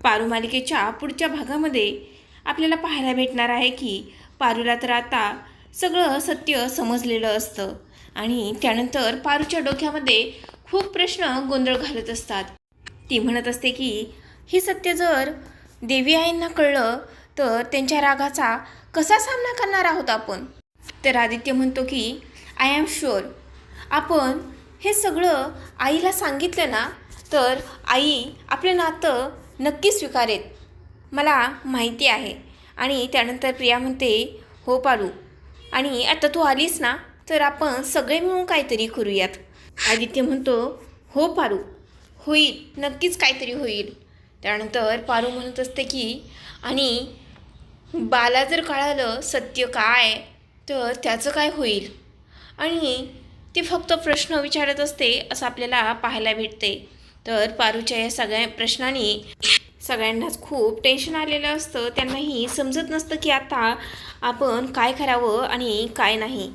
पारू मालिकेच्या पुढच्या भागामध्ये आपल्याला पाहायला भेटणार आहे की पारूला तर आता सगळं सत्य समजलेलं असतं आणि त्यानंतर पारूच्या डोक्यामध्ये खूप प्रश्न गोंधळ घालत असतात. ती म्हणत असते की हे सत्य जर देवी आईंना कळलं तर त्यांच्या रागाचा कसा सामना करणार आहोत आपण? तर आदित्य म्हणतो की आय एम शुअर आपण हे सगळं आईला सांगितलं ना तर आई आपलं नातं नक्की स्वीकारेत मला माहिती आहे. आणि त्यानंतर प्रिया म्हणते हो पारू आणि आता तू आलीस ना तर आपण सगळे मिळून काहीतरी करूयात. आदित्य म्हणतो हो पारू होईल. नक्कीच काहीतरी होईल. त्यानंतर पारू म्हणत असते की आणि बाला जर कळालं सत्य काय तर त्याचं काय होईल? आणि ती फक्त प्रश्न विचारत असते असं आपल्याला पाहायला भेटते. तर पारूच्या या सगळ्या प्रश्नांनी सगळ्यांनाच खूप टेन्शन आलेलं असतं. त्यांनाही समजत नसतं की आता आपण काय करावं आणि काय नाही.